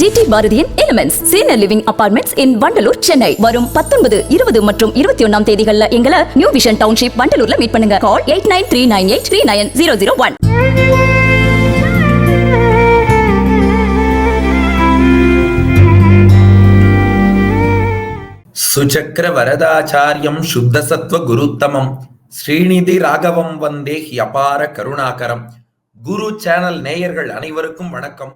GT பாரதியின் elements senior living apartments in Vandalur Chennai வரும் பத்தொன்பது இருபது மற்றும் இருபத்தி ஒன்னாம் தேதிகள்ல எங்களை நியூ விஷன் டவுன்ஷிப் வண்டலூர்ல மீட் பண்ணுங்க. Call eight nine three nine eight three nine zero zero one சுச்சக்கர வரதாச்சாரியம் சுத்தசத்வ குருத்தமம். ஸ்ரீநிதி ராகவம் வந்தே அபார கருணாகரம். குரு சேனல் நேயர்கள் அனைவருக்கும் வணக்கம்.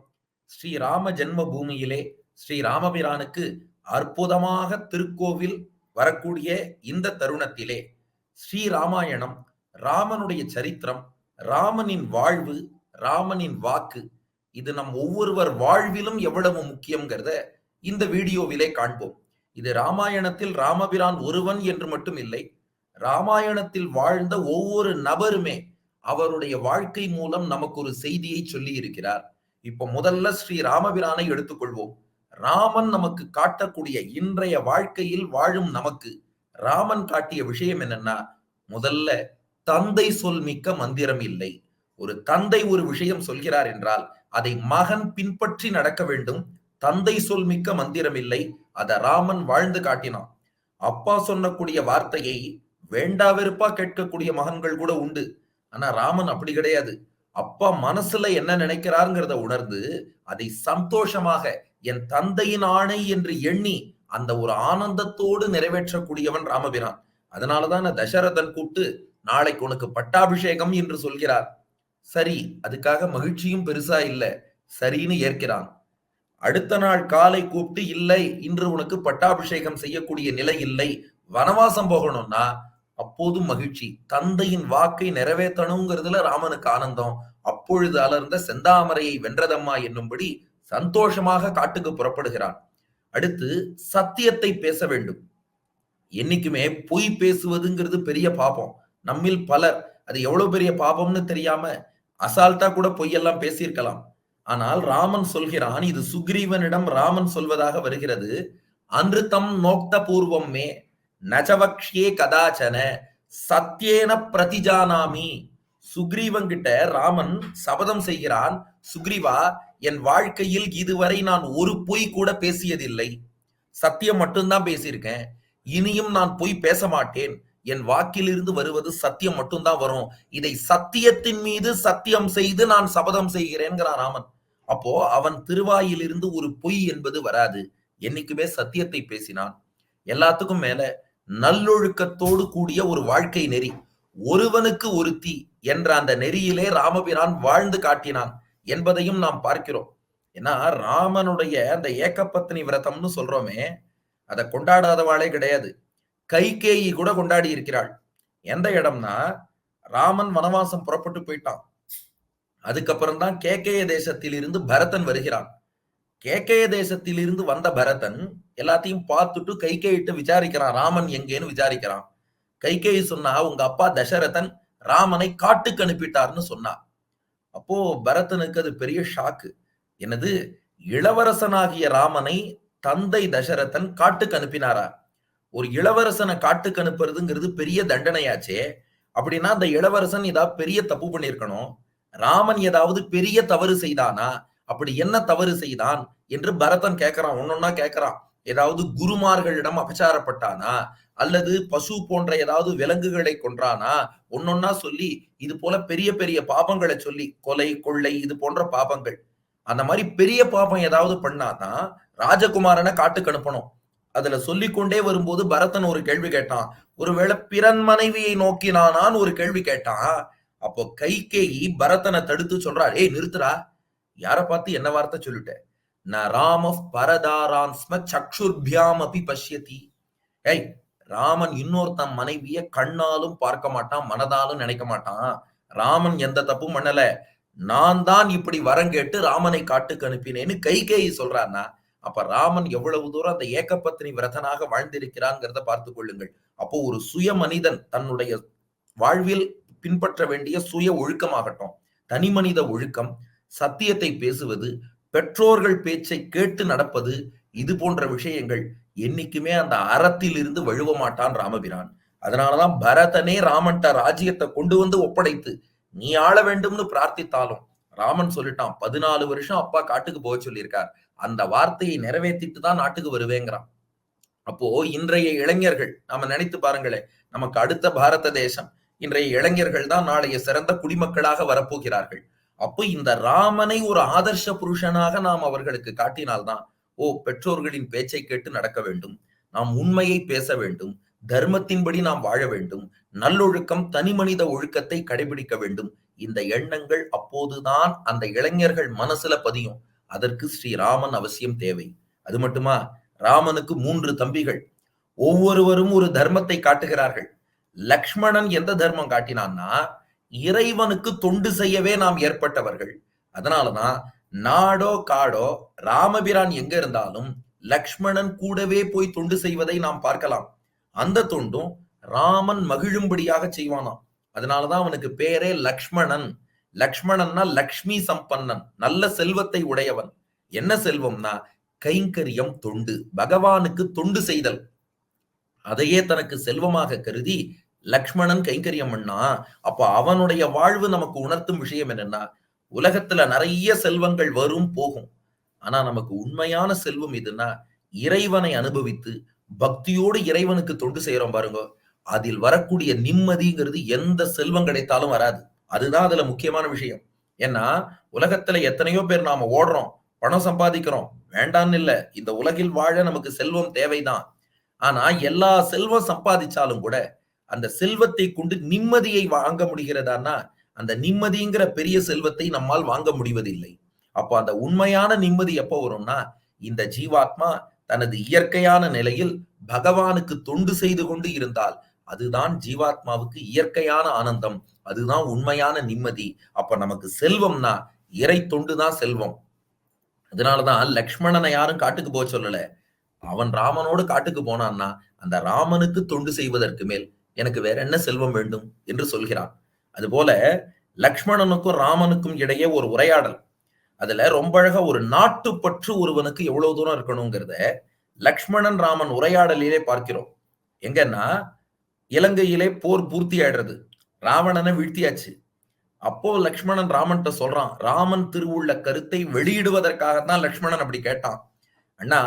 ஸ்ரீ ராம ஜென்ம பூமியிலே ஸ்ரீ ராமபிரானுக்கு அற்புதமாக திருக்கோவில் வரக்கூடிய இந்த தருணத்திலே ஸ்ரீ ராமாயணம் ராமனுடைய சரித்திரம் ராமனின் வாழ்வு ராமனின் வாக்கு இது நம் ஒவ்வொருவர் வாழ்விலும் எவ்வளவு முக்கியங்கிறத இந்த வீடியோவிலே காண்போம். இது ராமாயணத்தில் ராமபிரான் ஒருவன் என்று மட்டும் இல்லை ராமாயணத்தில் வாழ்ந்த ஒவ்வொரு நபருமே அவருடைய வாழ்க்கை மூலம் நமக்கு ஒரு செய்தியை சொல்லி இருக்கிறார் இப்ப முதல்ல ஸ்ரீ ராமபிரானை எடுத்துக்கொள்வோம். ராமன் நமக்கு காட்டக்கூடிய இன்றைய வாழ்க்கையில் வாழும் நமக்கு ராமன் காட்டிய விஷயம் என்னன்னா முதல்ல தந்தை சொல் மிக்க மந்திரம் இல்லை. ஒரு தந்தை ஒரு விஷயம் சொல்கிறார் என்றால் அதை மகன் பின்பற்றி நடக்க வேண்டும். தந்தை சொல் மிக்க மந்திரம் இல்லை. அத ராமன் வாழ்ந்து காட்டினான். அப்பா சொன்னக்கூடிய வார்த்தையை வேண்டா வெறுப்பா கேட்கக்கூடிய மகன்கள் கூட உண்டு. ஆனா ராமன் அப்படி கிடையாது. அப்பா மனசுல என்ன நினைக்கிறாருங்கிறத உணர்ந்து அதை சந்தோஷமாக என் தந்தையின் ஆணை என்று எண்ணி அந்த ஒரு ஆனந்தத்தோடு நிறைவேற்றக்கூடியவன் ராமபிரான். அதனாலதான் தசரதன் கூப்பிட்டு நாளைக்கு உனக்கு பட்டாபிஷேகம் என்று சொல்கிறார். சரி அதுக்காக மகிழ்ச்சியும் பெருசா இல்ல சரின்னு ஏற்கிறான். அடுத்த நாள் காலை கூப்பிட்டு இல்லை இன்று உனக்கு பட்டாபிஷேகம் செய்யக்கூடிய நிலை இல்லை வனவாசம் போகணும்னா அப்போதும் மகிழ்ச்சி. தந்தையின் வாக்கை நிறைவேற்றணுங்கிறதுல ராமனுக்கு ஆனந்தம். அப்பொழுது அலர்ந்த செந்தாமரையை வென்றதம்மா என்னும்படி சந்தோஷமாக காட்டுக்கு புறப்படுகிறான். அடுத்து சத்தியத்தை பேச வேண்டும். என்னைக்குமே பொய் பேசுவதுங்கிறது பெரிய பாபம். நம்மில் பலர் அது எவ்வளவு பெரிய பாபம்னு தெரியாம அசால்ட்டா கூட பொய்யெல்லாம் பேசியிருக்கலாம். ஆனால் ராமன் சொல்கிறான் இது சுக்ரீவனிடம் ராமன் சொல்வதாக வருகிறது. அன்றுத்தம் நோக்த பூர்வம் மே நஜவக்ஷே கதாச்சன சத்தியேன பிரதிஜானாமி சுக்ரீவன் கிட்ட ராமன் சபதம் செய்கிறான் சுக்ரீவா என் வாழ்க்கையில் இதுவரை நான் ஒரு பொய் கூட பேசியதில்லை. சத்தியம் மட்டும்தான் பேசியிருக்கேன். இனியும் நான் பொய் பேச மாட்டேன் என் வாக்கிலிருந்து வருவது சத்தியம் மட்டும்தான் வரும். இதை சத்தியத்தின் மீது சத்தியம் செய்து நான் சபதம் செய்கிறேன்கிறான் ராமன். அப்போ அவன் திருவாயிலிருந்து ஒரு பொய் என்பது வராது. என்னைக்குமே சத்தியத்தை பேசினான். எல்லாத்துக்கும் மேல நல்லொழுக்கத்தோடு கூடிய ஒரு வாழ்க்கை நெறி. ஒருவனுக்கு ஒருத்தி என்ற அந்த நெறியிலே ராமபிரான் வாழ்ந்து காட்டினான் என்பதையும் நாம் பார்க்கிறோம். ஏன்னா ராமனுடைய அந்த ஏகப்பத்தினி விரதம்னு சொல்றோமே அதை கொண்டாடாதவாளே கிடையாது. கைகேயி கூட கொண்டாடி இருக்கிறாள். எந்த இடம்னா ராமன் வனவாசம் புறப்பட்டு போயிட்டான். அதுக்கப்புறம் தான் தேசத்தில் இருந்து பரதன் வருகிறான். கேகய தேசத்திலிருந்து வந்த பரதன் எல்லாத்தையும் பார்த்துட்டு கைகேயிட்டு விசாரிக்கிறான். ராமன் எங்கேன்னு விசாரிக்கிறான். கைகேயி சொன்னா உங்க அப்பா தசரதன் ராமனை காட்டுக்கு அனுப்பிட்டார்னு சொன்னா. அப்போ பரதனுக்கு அது பெரிய ஷாக்கு என்னது? இளவரசனாகிய ராமனை தந்தை தசரதன் காட்டுக்கு அனுப்பினாரா? ஒரு இளவரசனை காட்டுக்கு அனுப்புறதுங்கிறது பெரிய தண்டனையாச்சே. அப்படின்னா அந்த இளவரசன் ஏதாவது பெரிய தப்பு பண்ணியிருக்கணும். ராமன் ஏதாவது பெரிய தவறு செய்தானா? அப்படி என்ன தவறு செய்தான் என்று பரதன் கேட்கிறான் ஒன்னொன்னா கேட்கிறான். ஏதாவது குருமார்களிடம் அபச்சாரப்பட்டானா? அல்லது பசு போன்ற ஏதாவது விலங்குகளை கொன்றானா? ஒன்னொன்னா சொல்லி இது போல பெரிய பெரிய பாபங்களை சொல்லி கொலை கொள்ளை இது போன்ற பாபங்கள். அந்த மாதிரி பெரிய பாபம் ஏதாவது பண்ணாதான் ராஜகுமாரனை காட்டுக்கு அனுப்பணும். அதுல சொல்லிக்கொண்டே வரும்போது பரதன் ஒரு கேள்வி கேட்டான். ஒருவேளை பிறன் மனைவியை நோக்கினானான்னு ஒரு கேள்வி கேட்டான் அப்போ கைகேயி பரதனை தடுத்து சொல்றார் ஏய் நிறுத்துறா யார பார்த்து என்ன வார்த்தை சொல்லிட்டேன்? ந ராம பரதாரான் ஸ்ம சக்ஷுர்பியாம் அபி பஷ்யதி. ஏய் ராமன் இன்னொருத்தன் மனைவிய கண்ணாலும் பார்க்க மாட்டான் மனதாலும் நினைக்க மாட்டான். ராமன் எந்த தப்பும் பண்ணல. நான் தான் இப்படி வரம் கேட்டு ராமனை காட்டுக்கு அனுப்பினேன்னு கைகேயி சொல்றான்னா அப்ப ராமன் எவ்வளவு தூரம் அந்த ஏகப்பத்தினி விரதனாக வாழ்ந்திருக்கிறாங்கிறத பார்த்து கொள்ளுங்கள். அப்போ ஒரு சுய மனிதன் தன்னுடைய வாழ்வில் பின்பற்ற வேண்டிய சுய ஒழுக்கமாகட்டும். தனி மனித ஒழுக்கம் சத்தியத்தை பேசுவது பெற்றோர்கள் பேச்சை கேட்டு நடப்பது இது போன்ற விஷயங்கள் என்னைக்குமே அந்த அறத்தில் இருந்து வழுவ மாட்டான் ராமபிரான். அதனாலதான் பரதனே ராமன்ட்ட ராஜ்யத்தை கொண்டு வந்து ஒப்படைத்து நீ ஆள வேண்டும்னு பிரார்த்தித்தாலும் ராமன் சொல்லிட்டான் பதினாலு வருஷம் அப்பா காட்டுக்கு போக சொல்லியிருக்கார். அந்த வார்த்தையை நிறைவேற்றிட்டு தான் நாட்டுக்கு வருவேங்கிறான். அப்போ இன்றைய இளைஞர்கள் நாம நினைத்து பாருங்களேன் நமக்கு அடுத்த பாரத தேசம். இன்றைய இளைஞர்கள் தான் நாளைய சிறந்த குடிமக்களாக வரப்போகிறார்கள். அப்போ இந்த ராமனை ஒரு ஆதர்ஷ புருஷனாக நாம் அவர்களுக்கு காட்டினால்தான் ஓ பெற்றோர்களின் பேச்சை கேட்டு நடக்க வேண்டும் நாம் உண்மையை பேச வேண்டும் தர்மத்தின்படி நாம் வாழ வேண்டும் நல்லொழுக்கம் தனி மனித ஒழுக்கத்தை கடைபிடிக்க வேண்டும். இந்த எண்ணங்கள் அப்போதுதான் அந்த இளைஞர்கள் மனசுல பதியும். அதற்கு ஸ்ரீராமன் அவசியம் தேவை. அது மட்டுமா? ராமனுக்கு மூன்று தம்பிகள். ஒவ்வொருவரும் ஒரு தர்மத்தை காட்டுகிறார்கள். லக்ஷ்மணன் எந்த தர்மம் காட்டினான்னா இறைவனுக்கு தொண்டு செய்யவே நாம் ஏற்பட்டவர்கள். அதனாலதான் நாடோ காடோ ராமபிரான் எங்க இருந்தாலும் லக்ஷ்மணன் கூடவே போய் தொண்டு செய்வதை நாம் பார்க்கலாம். அந்த தொண்டும் ராமன் மகிழும்படியாக செய்வானாம். அதனாலதான் அவனுக்கு பேரே லக்ஷ்மணன். லக்ஷ்மணன்னா லக்ஷ்மி சம்பன்னன் நல்ல செல்வத்தை உடையவன். என்ன செல்வம்னா கைங்கரியம் தொண்டு பகவானுக்கு தொண்டு செய்தல். அதையே தனக்கு செல்வமாக கருதி லக்ஷ்மணன் கைங்கரியம் பண்ணா அப்ப அவனுடைய வாழ்வு நமக்கு உணர்த்தும் விஷயம் என்னன்னா உலகத்துல நிறைய செல்வங்கள் வரும் போகும். ஆனா நமக்கு உண்மையான செல்வம் எதுன்னா இறைவனை அனுபவித்து பக்தியோடு இறைவனுக்கு தொண்டு செய்யறோம் பாருங்க. அதில் வரக்கூடிய நிம்மதிங்கிறது எந்த செல்வம் கிடைத்தாலும் வராது. அதுதான் அதுல முக்கியமான விஷயம். ஏன்னா உலகத்துல எத்தனையோ பேர் நாம ஓடுறோம் பணம் சம்பாதிக்கிறோம் வேண்டான்னு இல்ல இந்த உலகில் வாழ நமக்கு செல்வம் தேவைதான். ஆனா எல்லா செல்வம் சம்பாதிச்சாலும் கூட அந்த செல்வத்தை கொண்டு நிம்மதியை வாங்க முடிகிறதான்னா அந்த நிம்மதிங்கிற பெரிய செல்வத்தை நம்மால் வாங்க முடிவதில்லை. அப்போ அந்த உண்மையான நிம்மதி எப்போ வரும்னா இந்த ஜீவாத்மா தனது இயற்கையான நிலையில் பகவானுக்கு தொண்டு செய்து கொண்டு இருந்தால் அதுதான் ஜீவாத்மாவுக்கு இயற்கையான ஆனந்தம் அதுதான் உண்மையான நிம்மதி. அப்ப நமக்கு செல்வம்னா இறை தொண்டு தான் செல்வம். அதனாலதான் லக்ஷ்மணனை யாரும் காட்டுக்கு போக சொல்லல. அவன் ராமனோடு காட்டுக்கு போனான்னா அந்த ராமனுக்கு தொண்டு செய்வதற்கு மேல் எனக்கு வேற என்ன செல்வம் வேண்டும் என்று சொல்கிறான். அதுபோல லக்ஷ்மணனுக்கும் ராமனுக்கும் இடையே ஒரு உரையாடல். அதுல ரொம்ப அழகா ஒரு நாட்டுப்பற்று ஒருவனுக்கு எவ்வளவு தூரம் இருக்கணுங்கிறத லக்ஷ்மணன் ராமன் உரையாடலிலே பார்க்கிறோம். எங்கன்னா இலங்கையிலே போர் பூர்த்தி ஆயிடுறது. ராவணனை வீழ்த்தியாச்சு. அப்போ லக்ஷ்மணன் ராமன்கிட்ட சொல்றான் ராமன் திருவுள்ள கருத்தை வெளியிடுவதற்காகத்தான் லக்ஷ்மணன் அப்படி கேட்டான். அண்ணா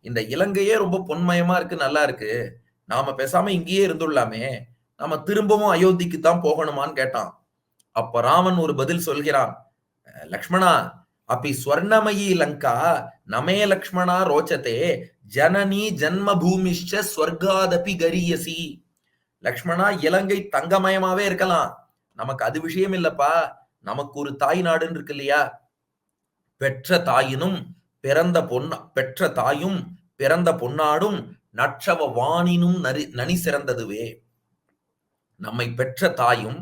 இந்த இலங்கையே ரொம்ப பொன்மயமா இருக்கு நல்லா இருக்கு. நாம பேசாம இங்கேயே இருந்துள்ளாமே நாம திரும்பவும் அயோத்திக்கு தான் போகணுமான்னு கேட்டான். அப்ப ராமன் ஒரு பதில் சொல்கிறான். லக்ஷ்மணா அப்படி ஸ்வர்ணமயி லங்கா நமே லக்ஷ்மணா ரோச்சதே ஜனனி ஜன்ம பூமிஷ்ட ஸ்வர்காதபி கரியசி. லக்ஷ்மணா இலங்கை தங்கமயமாவே இருக்கலாம். நமக்கு அது விஷயம் இல்லப்பா. நமக்கு ஒரு தாய் நாடுன்னு இருக்கு இல்லையா? பெற்ற தாயினும் பிறந்த பொன்னா பெற்ற தாயும் பிறந்த பொன்னாடும் நற்றவ வானினும் நரி நனி சிறந்ததுவே. நம்மை பெற்ற தாயும்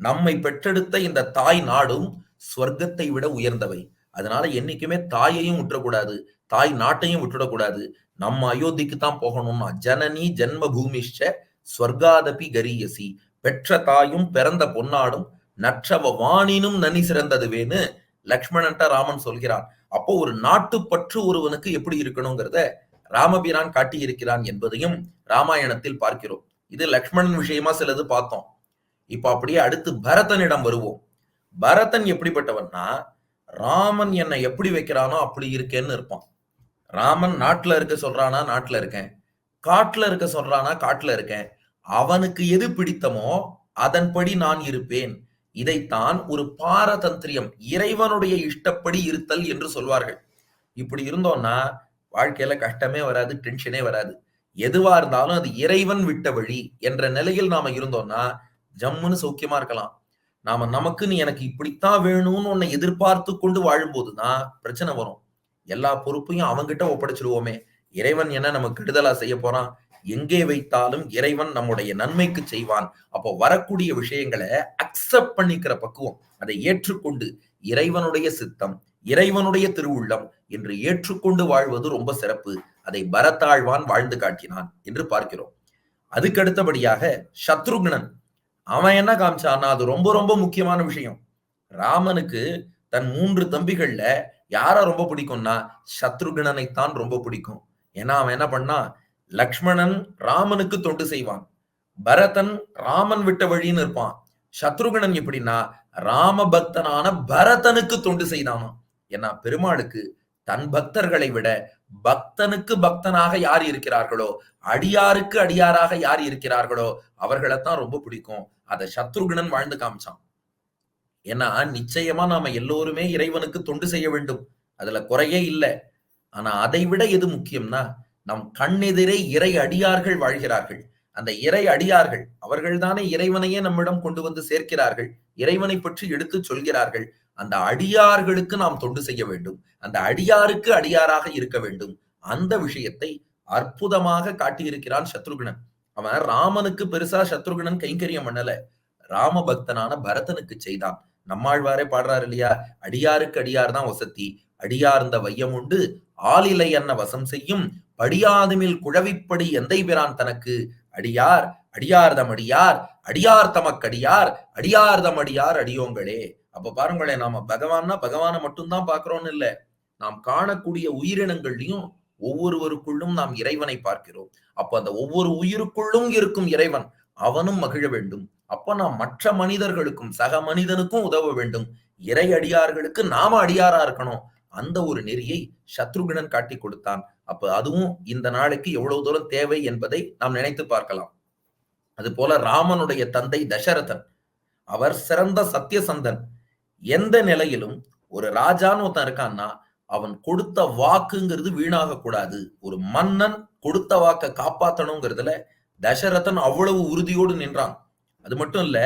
நம்மை பெற்றெடுத்த இந்த தாய் நாடும் ஸ்வர்க்கத்தை விட உயர்ந்தவை. அதனால என்னைக்குமே தாயையும் விட்டுறக்கூடாது தாய் நாட்டையும் விட்டுடக்கூடாது. நம்ம அயோத்திக்கு தான் போகணும்னா ஜனனி ஜென்ம பூமிஷ்ட ஸ்வர்காதபி கரியசி. பெற்ற தாயும் பிறந்த பொன்னாடும் நற்றவ வானினும் நனி சிறந்ததுவேன்னு லக்ஷ்மணன்ட்ட ராமன் சொல்கிறான். அப்போ ஒரு நாட்டுப்பற்று ஒருவனுக்கு எப்படி இருக்கணுங்கிறத ராமபிரான் காட்டியிருக்கிறான் என்பதையும் ராமாயணத்தில் பார்க்கிறோம். இது லக்ஷ்மணன் விஷயமா சிலது பார்த்தோம். இப்ப அப்படியே அடுத்து பரதனிடம் வருவோம். பரதன் எப்படிப்பட்டவன்னா ராமன் என்னை எப்படி வைக்கிறானோ அப்படி இருக்கேன்னு இருப்பான். ராமன் நாட்டுல இருக்க சொல்றானா நாட்டுல இருக்கேன். காட்டுல இருக்க சொல்றானா காட்டுல இருக்கேன். அவனுக்கு எது பிடித்தமோ அதன்படி நான் இருப்பேன். இதைத்தான் ஒரு பாரதந்திரியம் இறைவனுடைய இஷ்டப்படி இருத்தல் என்று சொல்வார்கள். இப்படி இருந்தோம்னா வாழ்க்கையில கஷ்டமே வராது டென்ஷனே வராது. எதுவா இருந்தாலும் அது இறைவன் விட்ட வழி என்ற நிலையில் நாம இருந்தோம்னா ஜம்முன்னு சௌக்கியமா இருக்கலாம். நாம நமக்குன்னு எனக்கு இப்படித்தான் வேணும்னு உன்னை எதிர்பார்த்து கொண்டு வாழும்போதுதான் பிரச்சனை வரும். எல்லா பொறுப்பையும் அவங்கிட்ட ஒப்படைச்சிருவோமே. இறைவன் என்ன நமக்கு கெடுதலா செய்ய போறான்? எங்கே வைத்தாலும் இறைவன் நம்முடைய நன்மைக்கு செய்வான். அப்போ வரக்கூடிய விஷயங்களை அக்செப்ட் பண்ணிக்கிற பக்குவம் அதை ஏற்றுக்கொண்டு இறைவனுடைய சித்தம் இறைவனுடைய திருவுள்ளம் என்று ஏற்றுக்கொண்டு வாழ்வது ரொம்ப சிறப்பு. அதை பரத்தாழ்வான் வாழ்ந்து காட்டினான் என்று பார்க்கிறோம். அதுக்கு அடுத்தபடியாக சத்ருக்னன். அவன் என்ன காமிச்சான்னா அது ரொம்ப ரொம்ப முக்கியமான விஷயம். ராமனுக்கு தன் மூன்று தம்பிகள்ல யார ரொம்ப பிடிக்கும்னா சத்ருகணனை தான் ரொம்ப பிடிக்கும். ஏன்னா அவன் என்ன பண்ணா லக்ஷ்மணன் ராமனுக்கு தொண்டு செய்வான். பரதன் ராமன் விட்ட வழின்னு இருப்பான். சத்ருகணன் எப்படின்னா ராம பக்தனான பரதனுக்கு தொண்டு செய்தானாம். ஏன்னா பெருமாளுக்கு தன் பக்தர்களை விட பக்தனுக்கு பக்தனாக யார் இருக்கிறார்களோ அடியாருக்கு அடியாராக யார் இருக்கிறார்களோ அவர்களைத்தான் ரொம்ப பிடிக்கும். அதை சத்ருகுணன் வாழ்ந்து காமிச்சான். ஏன்னா நிச்சயமா நாம எல்லோருமே இறைவனுக்கு தொண்டு செய்ய வேண்டும். அதுல குறையே இல்லை. ஆனா அதை விட எது முக்கியம்னா நம் கண்ணெதிரே இறை அடியார்கள் வாழ்கிறார்கள். அந்த இறை அடியார்கள் அவர்கள்தானே இறைவனையே நம்மிடம் கொண்டு வந்து சேர்க்கிறார்கள். இறைவனை பற்றி எடுத்து சொல்கிறார்கள். அந்த அடியார்களுக்கு நாம் தொண்டு செய்ய வேண்டும். அந்த அடியாருக்கு அடியாராக இருக்க வேண்டும். அந்த விஷயத்தை அற்புதமாக காட்டியிருக்கிறான் சத்ருகுணன். அவன் ராமனுக்கு பெருசா சத்ருகுணன் கைங்கரியம் பண்ணல. ராம பக்தனான பரதனுக்கு செய்தான். நம்மாழ்வாரே பாடுறாரு இல்லையா? அடியாருக்கு அடியார் தான் வசத்தி அடியார்ந்த வையம் உண்டு. ஆளிலை அன்ன வசம் செய்யும். படியாதுமில் குழவிப்படி எந்தை பிரான் தனக்கு? அடியார் அடியார்தம் அடியார் அடியார் தமக்கடியார் அடியார்தம் அடியார் அடியோங்களே. அப்ப பாருங்களேன் நாம பகவான்னா பகவானை மட்டும்தான் பாக்குறோம்னு இல்ல. நாம் காணக்கூடிய உயிரினங்கள்லயும் ஒவ்வொருவருக்குள்ளும் நாம் இறைவனை பார்க்கிறோம். அப்ப அந்த ஒவ்வொரு உயிருக்குள்ளும் இருக்கும் இறைவன் அவனும் மகிழ வேண்டும். அப்ப நாம் மற்ற மனிதர்களுக்கும் சக மனிதனுக்கும் உதவ வேண்டும். இறை அடியார்களுக்கு நாம அடியாரா இருக்கணும். அந்த ஒரு நெறியை சத்ருகுணன் காட்டி கொடுத்தான். அப்ப அதுவும் இந்த நாளைக்கு எவ்வளவு தூரம் தேவை என்பதை நாம் நினைத்து பார்க்கலாம். அது போல ராமனுடைய தந்தை தசரதன் அவர் சிறந்த சத்தியசந்தன் எந்த நிலையிலும் ஒரு ராஜான்னு ஒருத்தன் இருக்கான்னா அவன் கொடுத்த வாக்குங்கிறது வீணாக கூடாது. ஒரு மன்னன் கொடுத்த வாக்க காப்பாத்தணுங்கிறதுல தசரதன் அவ்வளவு உறுதியோடு நின்றான். அது மட்டும் இல்ல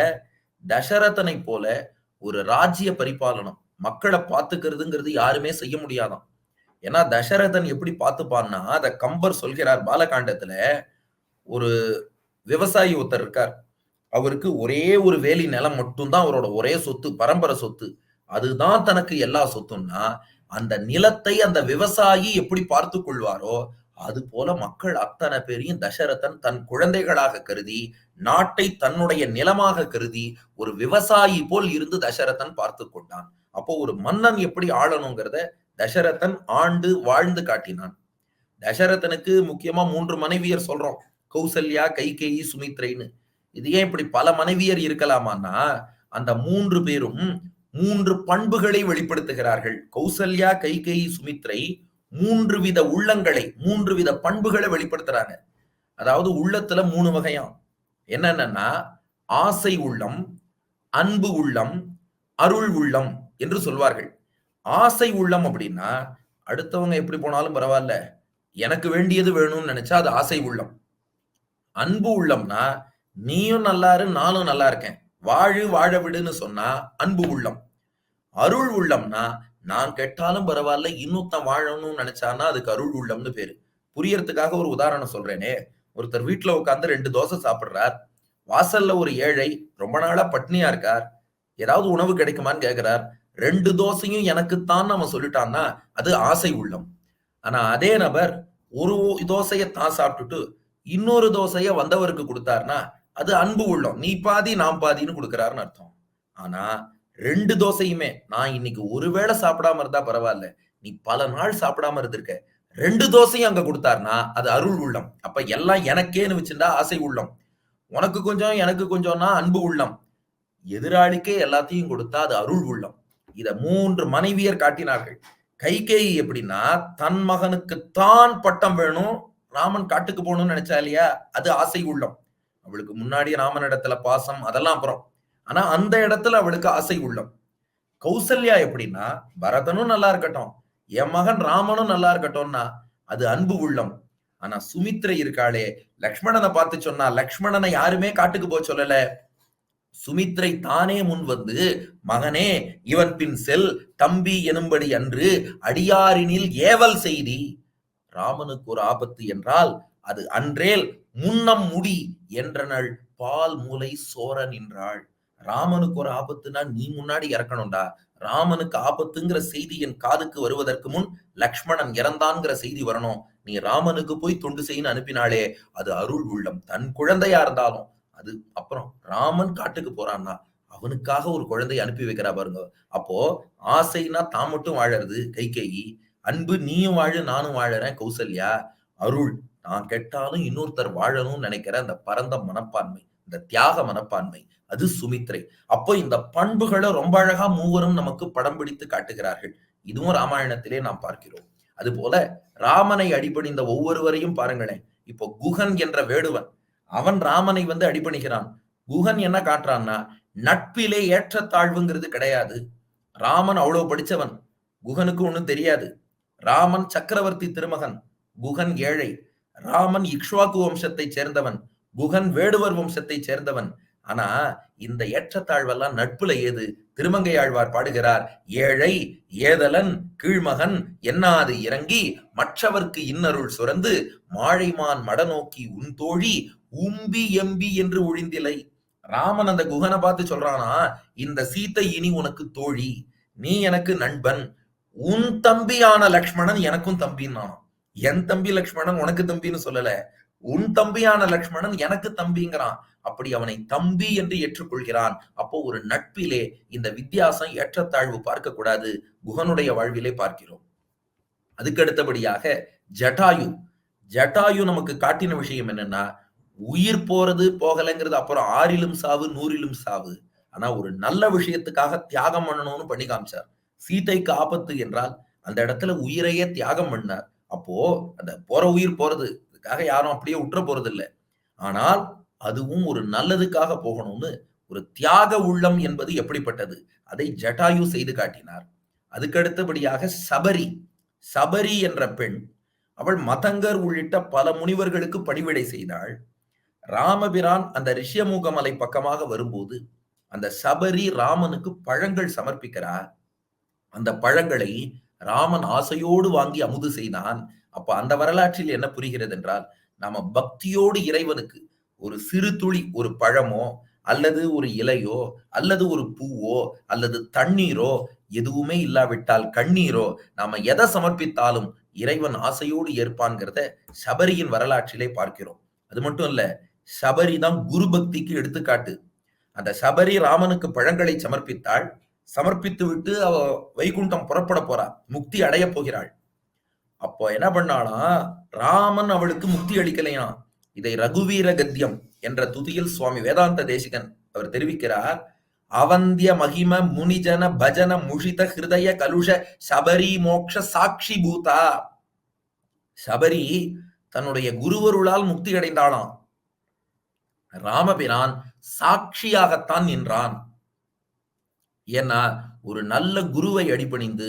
தசரதனை போல ஒரு ராஜ்ய பரிபாலனம் மக்களை பார்த்துக்கிறதுங்கிறது யாருமே செய்ய முடியாதான். ஏன்னா தசரதன் எப்படி பார்த்துப்பான்னா அத கம்பர் சொல்கிறார் பாலகாண்டத்துல ஒரு விவசாயி ஒருத்தர் இருக்கார். அவருக்கு ஒரே ஒரு வேலி நிலம் மட்டும்தான் அவரோட ஒரே சொத்து பரம்பரை சொத்து. அதுதான் தனக்கு எல்லா சொத்துன்னா அந்த நிலத்தை அந்த விவசாயி எப்படி பார்த்து கொள்வாரோ அது போல மக்கள் அத்தனை பேரையும் தசரதன் தன் குழந்தைகளாக கருதி நாட்டை தன்னுடைய நிலமாக கருதி ஒரு விவசாயி போல் இருந்து தசரதன் பார்த்து கொண்டான். அப்போ ஒரு மன்னன் எப்படி ஆளணுங்கிறத தசரதன் ஆண்டு வாழ்ந்து காட்டினான். தசரதனுக்கு முக்கியமா மூன்று மனைவியர் சொல்றோம். கௌசல்யா கைகேயி சுமித்ரைன்னு. இது ஏன் இப்படி பல மனைவியர் இருக்கலாமான்னா அந்த மூன்று பேரும் மூன்று பண்புகளை வெளிப்படுத்துகிறார்கள். கௌசல்யா கைகேயி சுமித்ரை மூன்று வித உள்ளங்களை மூன்று வித பண்புகளை வெளிப்படுத்துறாங்க. அதாவது உள்ளத்துல மூணு வகையாம். என்னென்னா ஆசை உள்ளம் அன்பு உள்ளம் அருள் உள்ளம் என்று சொல்வார்கள். ஆசை உள்ளம் அப்படின்னா அடுத்தவங்க எப்படி போனாலும் பரவாயில்ல. எனக்கு வேண்டியது வேணும்னு நினைச்சா அது ஆசை உள்ளம். அன்பு உள்ளம்னா நீயும் நல்லாரு நானும் நல்லா இருக்கேன். வாழு வாழ விடுன்னு சொன்னா அன்பு உள்ளம். அருள் உள்ளம்னா நான் கெட்டாலும் பரவாயில்ல இன்னொருத்தன் வாழணும்னு நினைச்சானா அதுக்கு அருள் உள்ளம்னு பேரு. புரியறதுக்காக ஒரு உதாரணம் சொல்றேனே. ஒருத்தர் வீட்டுல உட்காந்து ரெண்டு தோசை சாப்பிடுறார். வாசல்ல ஒரு ஏழை ரொம்ப நாளா பட்னியா இருக்கார். ஏதாவது உணவு கிடைக்குமான்னு கேக்குறார். ரெண்டு தோசையும் எனக்குத்தான் நம்ம சொல்லிட்டான்னா அது ஆசை உள்ளம். ஆனா அதே நபர் ஒரு தோசையை தான் சாப்பிட்டுட்டு இன்னொரு தோசைய வந்தவருக்கு கொடுத்தாருன்னா அது அன்பு உள்ளம். நீ பாதி நான் பாதின்னு கொடுக்கறாருன்னு அர்த்தம். ஆனா ரெண்டு தோசையுமே நான் இன்னைக்கு ஒருவேளை சாப்பிடாம இருந்தா பரவாயில்ல. நீ பல நாள் சாப்பிடாம இருந்திருக்க. ரெண்டு தோசையும் அங்க கொடுத்தாருன்னா அது அருள் உள்ளம். அப்ப எல்லாம் எனக்கேன்னு வச்சிருந்தா ஆசை உள்ளம். உனக்கு கொஞ்சம் எனக்கு கொஞ்சம்னா அன்பு உள்ளம். எதிராளிக்கே எல்லாத்தையும் கொடுத்தா அது அருள் உள்ளம். இத மூன்று மனைவியர் காட்டினார்கள். கைகேயி எப்படின்னா தன் மகனுக்கு தான் பட்டம் வேணும் ராமன் காட்டுக்கு போகணும்னு நினைச்சா இல்லையா? அது ஆசை உள்ளம். அவளுக்கு முன்னாடி ராமன் இடத்துல பாசம் அதெல்லாம் அப்புறம் ஆனா அந்த இடத்துல அவளுக்கு ஆசை உள்ளம். கௌசல்யா எப்படின்னா பரதனும் நல்லா இருக்கட்டும் என் மகன் ராமனும் நல்லா இருக்கட்டும்னா அது அன்பு உள்ளம். ஆனா சுமித்ரை இருக்காளே லக்ஷ்மணனை பார்த்து சொன்னா லக்ஷ்மணனை யாருமே காட்டுக்கு போக சொல்லல. சுமித்ரை தானே முன் வந்து மகனே இவன் பின் செல் தம்பி எனும்படி அன்று அடியாரினில் ஏவல் செய்தி. ராமனுக்கு ஒரு ஆபத்து என்றால் அது அன்றேல் முன்னம் முடி என்றனள் பால் மூலை சோர நின்றாள். ராமனுக்கு ஒரு ஆபத்துனா நீ முன்னாடி இறக்கணும்டா. ராமனுக்கு ஆபத்துங்கிற செய்தி என் காதுக்கு வருவதற்கு முன் லக்ஷ்மணன் இறந்தான்ங்கிற செய்தி வரணும். நீ ராமனுக்கு போய் தொண்டு செய்யன்னு அனுப்பினாலே அது அருள் உள்ளம். தன் குழந்தையா இருந்தாலும் அது அப்புறம் ராமன் காட்டுக்கு போறான்னா அவனுக்காக ஒரு குழந்தையை அனுப்பி வைக்கிறா பாருங்க. அப்போ ஆசைனா தான் மட்டும் வாழறது கைகேயி. அன்பு நீயும் வாழு நானும் வாழறேன் கௌசல்யா. அருள் நான் கெட்டாலும் இன்னொருத்தர் வாழணும்னு நினைக்கிற அந்த பரந்த மனப்பான்மை இந்த தியாக மனப்பான்மை அது சுமித்ரை. அப்போ இந்த பண்புகளை ரொம்ப அழகா மூவரும் நமக்கு படம் பிடித்து காட்டுகிறார்கள். இதுவும் ராமாயணத்திலே நாம் பார்க்கிறோம். அது போல ராமனை அடிபணிந்த ஒவ்வொருவரையும் பாருங்களேன். இப்போ குகன் என்ற வேடுவன் அவன் ராமனை வந்து அடிபணிகிறான். குகன் என்ன காட்டுறான்னா நட்பிலே ஏற்றத்தாழ்வுங்கிறது கிடையாது. ராமன் அவ்வளவு படிச்சவன். குகனுக்கு ஒன்றும் தெரியாது. ராமன் சக்கரவர்த்தி திருமகன். குகன் ஏழை. ராமன் இக்ஷ்வாக்கு வம்சத்தைச் சேர்ந்தவன். குகன் வேடுவர் வம்சத்தைச் சேர்ந்தவன். ஆனா இந்த ஏற்றத்தாழ்வெல்லாம் நட்புல ஏது? திருமங்கையாழ்வார் பாடுகிறார் ஏழை ஏதலன் கீழ்மகன் என்னாது இறங்கி மற்றவர்க்கு இன்னருள் சுரந்து மாழைமான் மடநோக்கி உன் தோழி உம்பி எம்பி என்று ஒழிந்திலை. ராமன் அந்த குகனை பார்த்து சொல்றானா இந்த சீத்தை இனி உனக்கு தோழி நீ எனக்கு நண்பன் உன் தம்பியான லக்ஷ்மணன் எனக்கும் தம்பின்னா என் தம்பி லக்ஷ்மணன் உனக்கு தம்பின்னு சொல்லல உன் தம்பியான லக்ஷ்மணன் எனக்கு தம்பிங்கிறான். அப்படி அவனை தம்பி என்று ஏற்றுக்கொள்கிறான். அப்போ ஒரு நட்பிலே இந்த வித்தியாசம் ஏற்றத்தாழ்வு பார்க்க கூடாது குகனுடைய வாழ்விலே பார்க்கிறோம். அதுக்கு அடுத்தபடியாக ஜட்டாயு. ஜட்டாயு நமக்கு காட்டின விஷயம் என்னன்னா உயிர் போறது போகலைங்கிறது அப்புறம் ஆறிலும் சாவு நூறிலும் சாவு. ஆனா ஒரு நல்ல விஷயத்துக்காக தியாகம் பண்ணணும்னு பண்ணி காமிச்சார். சீதைக்கு ஆபத்து என்றால் அந்த இடத்துல உயிரையே தியாகம் பண்ணார். அப்போ அந்த போற உயிர் போறது அதுக்காக யாரும் அப்படியே உற்ற போறதில்லை. ஆனால் அதுவும் ஒரு நல்லதுக்காக போகணும்னு ஒரு தியாக உள்ளம் என்பது எப்படிப்பட்டது? அதை ஜட்டாயு செய்து காட்டினார். அதுக்கு அடுத்தபடியாக சபரி சபரி என்ற பெண் அவள் மதங்கர் உள்ளிட்ட பல முனிவர்களுக்கு பணிவிடை செய்தாள். ராமபிரான் அந்த ரிஷியமுகமலை பக்கமாக வரும்போது அந்த சபரி ராமனுக்கு பழங்கள் சமர்ப்பிக்கிறார். அந்த பழங்களை ராமன் ஆசையோடு வாங்கி அமுது செய்தான். அப்ப அந்த வரலாற்றில் என்ன புரிகிறது என்றால் நாம பக்தியோடு இறைவனுக்கு ஒரு சிறு துளி ஒரு பழமோ அல்லது ஒரு இலையோ அல்லது ஒரு பூவோ அல்லது தண்ணீரோ எதுவுமே இல்லாவிட்டால் கண்ணீரோ நாம எதை சமர்ப்பித்தாலும் இறைவன் ஆசையோடு ஏற்பான்கிறத சபரியின் வரலாற்றிலே பார்க்கிறோம். அது மட்டும் இல்ல சபரி தான் குரு பக்திக்கு எடுத்துக்காட்டு. அந்த சபரி ராமனுக்கு பழங்களை சமர்ப்பித்தாள் சமர்ப்பித்து விட்டு அவ வைகுண்டம் புறப்பட போறா முக்தி அடைய போகிறாள். அப்போ என்ன பண்ணானா ராமன் அவளுக்கு முக்தி அளிக்கலையாம். இதை ரகுவீர கத்தியம் என்ற துதியில் சுவாமி வேதாந்த தேசிகன் அவர் தெரிவிக்கிறார். அவந்திய மகிம முனிஜன பஜன முஷித ஹிருதய கலுஷ சபரி மோக்ஷ சாட்சி பூதா. சபரி தன்னுடைய குருவருளால் முக்தி அடைந்தாளாம். ராமபிரான் சாட்சியாகத்தான் நின்றான். ஏன்னா ஒரு நல்ல குருவை அடிபணிந்து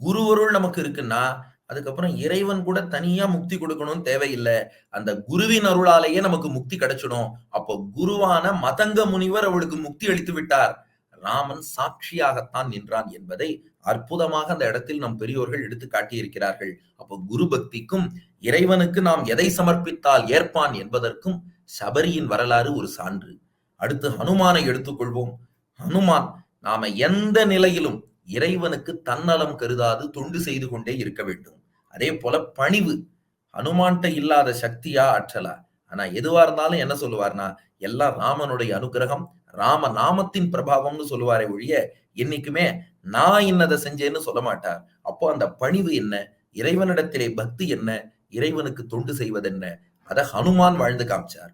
குருவருள் நமக்கு இருக்குன்னா அதுக்கப்புறம் இறைவன் கூட தனியா முக்தி கொடுக்கணும்னு தேவையில்லை. அந்த குருவின் அருளாலேயே நமக்கு முக்தி கிடைச்சிடும். அப்போ குருவான மதங்க முனிவர் அவளுக்கு முக்தி அளித்து விட்டார். ராமன் சாட்சியாகத்தான் நின்றான் என்பதை அற்புதமாக அந்த இடத்தில் நம் பெரியோர்கள் எடுத்து காட்டியிருக்கிறார்கள். அப்போ குரு பக்திக்கும் இறைவனுக்கு நாம் எதை சமர்ப்பித்தால் ஏற்பான் என்பதற்கும் சபரியின் வரலாறு ஒரு சான்று. அடுத்து ஹனுமானை எடுத்துக்கொள்வோம். ஹனுமான் நாம எந்த நிலையிலும் இறைவனுக்கு தன்னலம் கருதாது தொண்டு செய்து கொண்டே இருக்க வேண்டும். அதே போல பணிவு. ஹனுமான்ட்ட இல்லாத சக்தியா ஆற்றலா? ஆனா எதுவா இருந்தாலும் என்ன சொல்லுவார்னா எல்லாம் ராமனுடைய அனுகிரகம் ராம நாமத்தின் பிரபாவம்னு சொல்லுவாரே ஒழிய என்னைக்குமே நான் இன்னதை செஞ்சேன்னு சொல்ல மாட்டார். அப்போ அந்த பணிவு என்ன? இறைவனிடத்திலே பக்தி என்ன? இறைவனுக்கு தொண்டு செய்வதென்ன அதை ஹனுமான் வாழ்ந்து காமிச்சார்.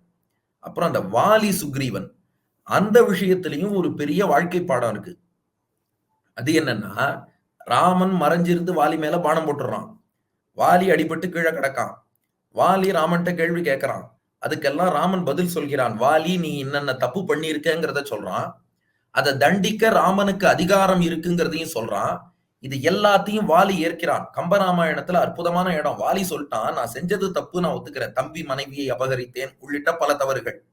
அப்புறம் அந்த வாலி சுக்ரீவன் அந்த விஷயத்திலையும் ஒரு பெரிய வாழ்க்கை பாடம் இருக்கு. அது என்னன்னா ராமன் மறைஞ்சிருந்து வாலி மேல பானம் போட்டுறான். வாலி அடிபட்டு கீழே கிடக்கான். வாலி ராமன்ட்ட கேள்வி கேட்கறான் அதுக்கெல்லாம் ராமன் பதில் சொல்கிறான். வாலி நீ என்னென்ன தப்பு பண்ணியிருக்கங்கிறத சொல்றான். அதை தண்டிக்க ராமனுக்கு அதிகாரம் இருக்குங்கிறதையும் சொல்றான். இது எல்லாத்தையும் வாலி ஏற்கிறான். கம்பராமாயணத்துல அற்புதமான இடம். வாலி சொல்லிட்டான் நான் செஞ்சது தப்பு நான் ஒத்துக்கிறேன். தம்பி மனைவியை அபகரித்தேன். உள்ளிட்ட பல தவறுகள்.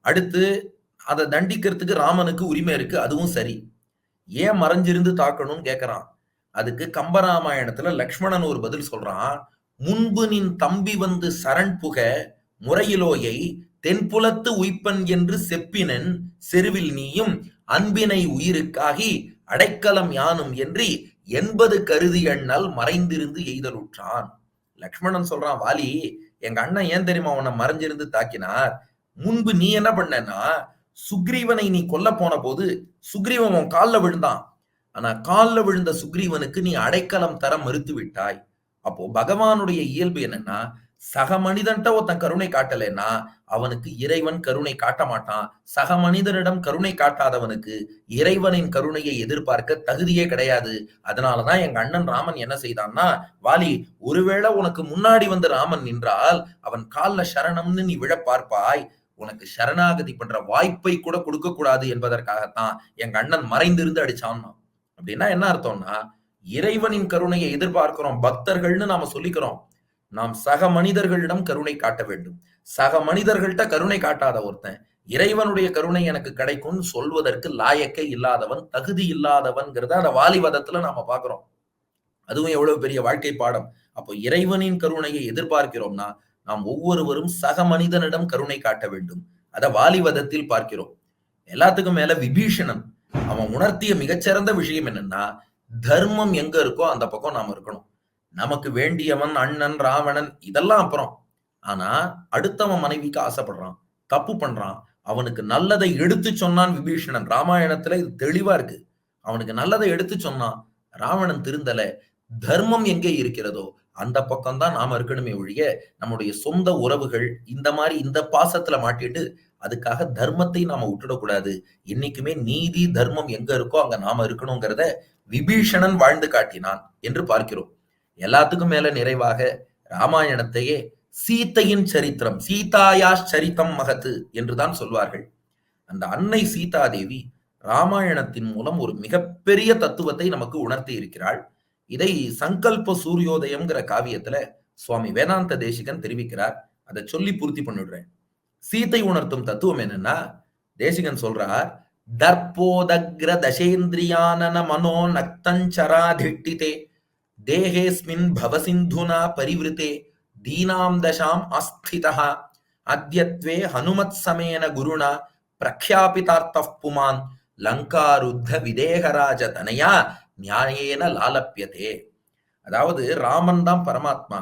அடுத்து அதை தண்டிக்கிறதுக்கு ராமனுக்கு உரிமை இருக்கு. அதுவும் சரி. ஏன் மறைஞ்சிருந்து தாக்கணும்னு கேட்கறான் அதுக்கு கம்பராமாயணத்துல லக்ஷ்மணன் ஒரு பதில் சொல்றான் முன்பு நின் தம்பி வந்து சரண் புக முறையிலோயை தென்புலத்து உய்ப்பன் என்று செப்பினன் செருவில் நீயும் அன்பினை உயிருக்காகி அடைக்கலம் யானும் என்று எண்பது கருதி எண்ணால் மறைந்திருந்து எய்தலுற்றான். லக்ஷ்மணன் சொல்றான் வாலி எங்க அண்ணன் ஏன் தெரியுமா உன்னை மறைஞ்சிருந்து தாக்கினார்? முன்பு நீ என்ன பண்ணனா சுக்ரீவனை நீ கொல்ல போன போது சுக்ரீவன் உன் காலில் விழுந்தான். ஆனா காலில் விழுந்த சுக்ரீவனுக்கு நீ அடைக்கலம் தர மறுத்து விட்டாய். அப்போ பகவானுடைய இயல்பு என்னன்னா சக மனிதன்ட்ட ஒருத்தன் கருணை காட்டலைன்னா அவனுக்கு இறைவன் கருணை காட்ட மாட்டான். சக மனிதனிடம் கருணை காட்டாதவனுக்கு இறைவனின் கருணையை எதிர்பார்க்க தகுதியே கிடையாது. அதனாலதான் எங்க அண்ணன் ராமன் என்ன செய்தான்னா வாலி ஒருவேளை உனக்கு முன்னாடி வந்து ராமன் நின்றால் அவன் கால்ல சரணம்னு நீ விழ பார்ப்பாய். உனக்கு சரணாகதி பண்ற வாய்ப்பை கூட கொடுக்க கூடாது என்பதற்காகத்தான் எங்க அண்ணன் மறைந்திருந்து அடிச்சான். அப்படின்னா என்ன அர்த்தம்னா இறைவனின் கருணையை எதிர்பார்க்கிறோம் பக்தர்கள்னு நாம சொல்லிக்கிறோம். நாம் சக மனிதர்களிடம் கருணை காட்ட வேண்டும். சக மனிதர்கள்ட்ட கருணை காட்டாத ஒருத்தன் இறைவனுடைய கருணை எனக்கு கிடைக்கும்னு சொல்வதற்கு லாயக்கே இல்லாதவன் தகுதி இல்லாதவன்கிறத அந்த வாலிவதத்துல நாம பாக்குறோம். அதுவும் எவ்வளவு பெரிய வாழ்க்கை பாடம். அப்போ இறைவனின் கருணையை எதிர்பார்க்கிறோம்னா நாம் ஒவ்வொருவரும் சக மனிதனிடம் கருணை காட்ட வேண்டும். அதை வாலிவதத்தில் பார்க்கிறோம். எல்லாத்துக்கும் மேல விபீஷணன் அவன் உணர்த்திய மிகச்சிறந்த விஷயம் என்னன்னா தர்மம் எங்க இருக்கோ அந்த பக்கம் நாம இருக்கணும். நமக்கு வேண்டியவன் அண்ணன் ராவணன் இதெல்லாம் அப்புறம். ஆனா அடுத்தவன் மனைவிக்கு ஆசைப்படுறான் தப்பு பண்றான். அவனுக்கு நல்லதை எடுத்து சொன்னான் விபீஷணன். ராமாயணத்துல இது தெளிவா இருக்கு. அவனுக்கு நல்லதை எடுத்து சொன்னான் ராவணன் திருந்தல. தர்மம் எங்கே இருக்கிறதோ அந்த பக்கம் தான் நாம இருக்கணுமே ஒழிய நம்முடைய சொந்த உறவுகள் இந்த மாதிரி இந்த பாசத்துல மாட்டிட்டு அதுக்காக தர்மத்தை நாம விட்டுடக்கூடாது. என்னைக்குமே நீதி தர்மம் எங்க இருக்கோ அங்க நாம இருக்கணுங்கிறத விபீஷணன் வாழ்ந்து காட்டினான் என்று பார்க்கிறோம். எல்லாத்துக்கும் மேல நிறைவாக ராமாயணத்தையே சீத்தையின் சரித்திரம் சீதாயா சரித்தம் மகத்து என்றுதான் சொல்வார்கள். அந்த அன்னை சீதாதேவி ராமாயணத்தின் மூலம் ஒரு மிகப்பெரிய தத்துவத்தை நமக்கு உணர்த்தி இருக்கிறாள். இதை சங்கல்ப சூரியோதயம்ங்கிற காவியத்துல சுவாமி வேதாந்த தேசிகன் தெரிவிக்கிறார். அதை சொல்லி பூர்த்தி பண்ணிடுறேன். சீத்தை உணர்த்தும் தத்துவம் என்னன்னா தேசிகன் சொல்றார் தர்போதக்ர தசேந்திரியானன மனோ நக்தஞ்சராதிட்டிதே தேகேஸ்மின் பவசிந்துனா பரிவிருத்தே தீனாம் தசாம் அஸ்திதா அத்யத்வே ஹனுமத் சமேன குருணா பிரக்யாபிதார்த்த புமான் லங்காருத்த விதேகராஜ தனையா நியாயேன லாலப்பியதே அதாவது ராமன் தான் பரமாத்மா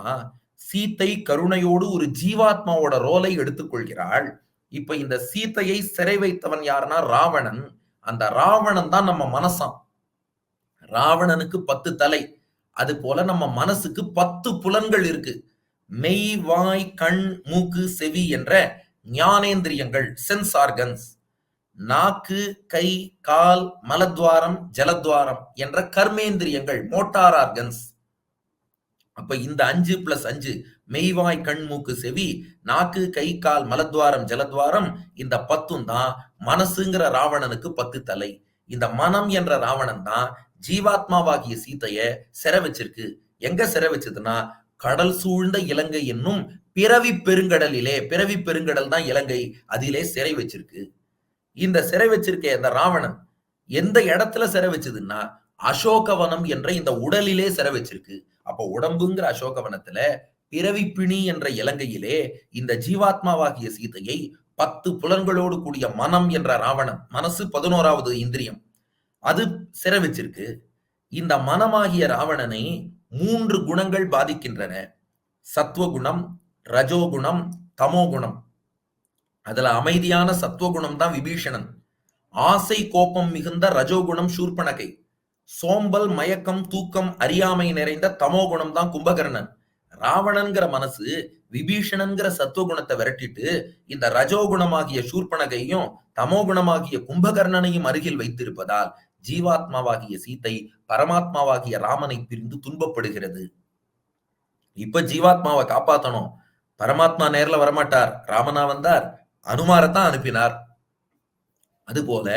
சீத்தை கருணையோடு ஒரு ஜீவாத்மாவோட ரோலை எடுத்துக்கொள்கிறாள். இப்ப இந்த சீத்தையை சிறை வைத்தவன் யாருன்னா ராவணன். அந்த ராவணன் தான் நம்ம மனசாம். ராவணனுக்கு பத்து தலை. அது போல நம்ம மனசுக்கு பத்து புலன்கள் இருக்கு. மெய் வாய் கண் மூக்கு செவி என்ற ஞானேந்திரியங்கள் சென்ஸ் ஆர்கன்ஸ் நாக்கு கை கால் மலத்வாரம் ஜலத்வாரம் என்ற கர்மேந்திரியங்கள் மோட்டார் ஆர்கன்ஸ் அப்ப இந்த அஞ்சு பிளஸ் அஞ்சு மெய்வாய் கண் மூக்கு செவி நாக்கு கை கால் மலத்வாரம் ஜலத்வாரம் இந்த பத்தும் தான் மனசுங்கிற ராவணனுக்கு பத்து தலை. இந்த மனம் என்ற ராவணன் தான் ஜீவாத்மாவாகிய சீத்தைய சிறை வச்சிருக்கு. எங்க சிறை வச்சதுன்னா கடல் சூழ்ந்த இலங்கை என்னும் பிறவி பெருங்கடலிலே பிறவி பெருங்கடல் தான் இலங்கை அதிலே சிறை வச்சிருக்கு. இந்த சிறை வச்சிருக்க இந்த ராவணன் எந்த இடத்துல சிறை வச்சதுன்னா அசோகவனம் என்ற இந்த உடலிலே சிறை வச்சிருக்கு. அப்போ உடம்புங்கிற அசோகவனத்துல பிறவி பிணி என்ற இலங்கையிலே இந்த ஜீவாத்மாவாகிய சீதையை பத்து புலன்களோடு கூடிய மனம் என்ற ராவணன் மனசு பதினோராவது இந்திரியம். அது சிற வச்சிருக்கு இந்த மனமாகிய ராவணனை மூன்று குணங்கள் பாதிக்கின்றன. சத்வகுணம் ரஜோகுணம் தமோகுணம். அதுல அமைதியான சத்வகுணம் தான் விபீஷணன். ஆசை கோபம் மிகுந்த ரஜோகுணம் சூர்பனகை. சோம்பல் மயக்கம் தூக்கம் அறியாமை நிறைந்த தமோ குணம் தான் கும்பகர்ணன். ராவணன்கிற மனசு விபீஷணன்கிற சத்துவகுணத்தை விரட்டிட்டு இந்த ரஜோகுணமாகிய சூர்பனகையும் தமோகுணமாகிய கும்பகர்ணனையும் அருகில் வைத்திருப்பதால் ஜீவாத்மாவாகிய சீத்தை பரமாத்மாவாகிய ராமனை பிரிந்து துன்பப்படுகிறது. இப்ப ஜீவாத்மாவை காப்பாத்தணும். பரமாத்மா நேர்ல வரமாட்டார். ராமனா வந்தார். அனுமாரத்தான் அனுப்பினார். அதுபோல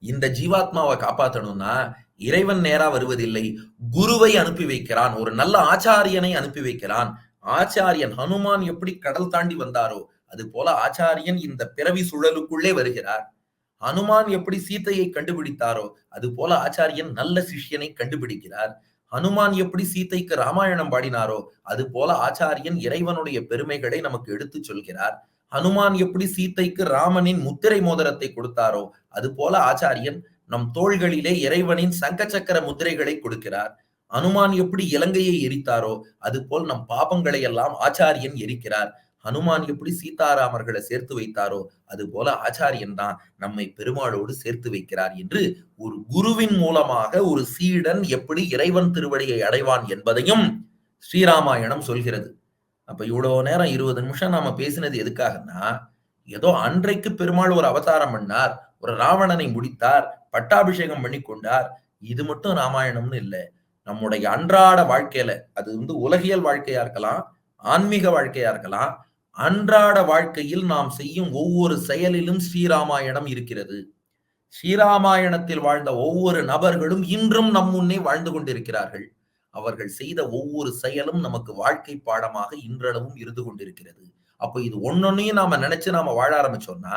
இந்த ஜீவாத்மாவை காப்பாத்தணும்னா இறைவன் நேரா வருவதில்லை. குருவை அனுப்பி வைக்கிறான். ஒரு நல்ல ஆச்சாரியனை அனுப்பி வைக்கிறான். ஆச்சாரியன் ஹனுமான் எப்படி கடல் தாண்டி வந்தாரோ அது போல ஆச்சாரியன் இந்த பிறவி சுழலுக்குள்ளே வருகிறார். ஹனுமான் எப்படி சீத்தையை கண்டுபிடித்தாரோ அது போல ஆச்சாரியன் நல்ல சிஷ்யனை கண்டுபிடிக்கிறார். ஹனுமான் எப்படி சீத்தைக்கு ராமாயணம் பாடினாரோ அது போல ஆச்சாரியன் இறைவனுடைய பெருமைகளை நமக்கு எடுத்து சொல்கிறார். ஹனுமான் எப்படி சீத்தைக்கு ராமனின் முத்திரை மோதிரத்தை கொடுத்தாரோ அது போல ஆச்சாரியன் நம் தோள்களிலே இறைவனின் சங்க சக்கர முத்திரைகளை கொடுக்கிறார். அனுமான் எப்படி இலங்கையை எரித்தாரோ அது போல் நம் பாபங்களை எல்லாம் ஆச்சாரியன் எரிக்கிறார். ஹனுமான் எப்படி சீதாராமர்களை சேர்த்து வைத்தாரோ அது போல ஆச்சாரியன் தான் நம்மை பெருமாளோடு சேர்த்து வைக்கிறார் என்று ஒரு குருவின் மூலமாக ஒரு சீடன் எப்படி இறைவன் திருவடியை அடைவான் என்பதையும் ஸ்ரீராமாயணம் சொல்கிறது. அப்ப இவ்வளவு நேரம் இருபது நிமிஷம் நாம பேசினது எதுக்காகன்னா ஏதோ அன்றைக்கு பெருமாள் ஒரு அவதாரம் பண்ணார் ஒரு ராவணனை முடித்தார் பட்டாபிஷேகம் பண்ணி கொண்டார் இது மட்டும் ராமாயணம்னு இல்லை. நம்முடைய அன்றாட வாழ்க்கையில அது வந்து உலகியல் வாழ்க்கையா இருக்கலாம் ஆன்மீக வாழ்க்கையா இருக்கலாம் அன்றாட வாழ்க்கையில் நாம் செய்யும் ஒவ்வொரு செயலிலும் ஸ்ரீராமாயணம் இருக்கிறது. ஸ்ரீராமாயணத்தில் வாழ்ந்த ஒவ்வொரு நபர்களும் இன்றும் நம் முன்னே வாழ்ந்து கொண்டிருக்கிறார்கள். அவர்கள் செய்த ஒவ்வொரு செயலும் நமக்கு வாழ்க்கை பாடமாக இன்றளவும் இருந்து கொண்டிருக்கிறது. அப்போ இது ஒன்னொன்னையும் நாம நினைச்சு நாம வாழ ஆரம்பிச்சோம்னா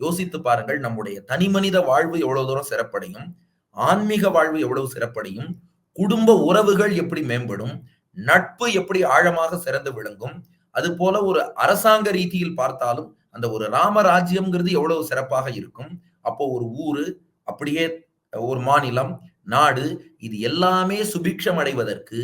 யோசித்து பாருங்கள் நம்முடைய தனி மனித வாழ்வு எவ்வளவு தூரம் சிறப்படையும் ஆன்மீக வாழ்வு எவ்வளவு சிறப்படையும் குடும்ப உறவுகள் எப்படி மேம்படும் நட்பு எப்படி ஆழமாக சிறந்து விளங்கும் அது போல ஒரு அரசாங்க ரீதியில் பார்த்தாலும் அந்த ஒரு ராமராஜ்யம்ங்கிறது எவ்வளவு சிறப்பாக இருக்கும். அப்போ ஒரு ஊரு அப்படியே ஒரு மாநிலம் நாடு இது எல்லாமே சுபிக்ஷம் அடைவதற்கு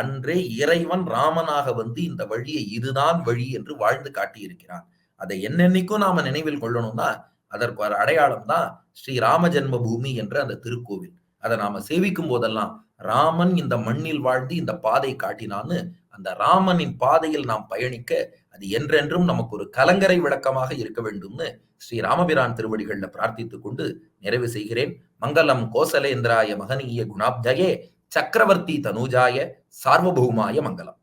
அன்றே இறைவன் ராமனாக வந்து இந்த வழியை இதுதான் வழி என்று வாழ்ந்து காட்டியிருக்கிறான். அதை என்னென்னைக்கும் நாம நினைவில் கொள்ளணும்னா அதற்கு ஒரு அடையாளம் தான் ஸ்ரீ ராம ஜென்ம பூமி என்ற அந்த திருக்கோவில். அதை நாம சேவிக்கும் போதெல்லாம் ராமன் இந்த மண்ணில் வாழ்ந்து இந்த பாதை காட்டினான்னு அந்த ராமனின் பாதையில் நாம் பயணிக்க அது என்றென்றும் நமக்கு ஒரு கலங்கரை விளக்கமாக இருக்க வேண்டும்னு ஸ்ரீ ராமபிரான் திருவடிகள்ல பிரார்த்தித்துக் கொண்டு நிறைவு செய்கிறேன். மங்களம் கோசலேந்திராய மகனீய குணாப்தயே சக்கரவர்த்தி தனுஜாய சார்வபௌமாய மங்களம்.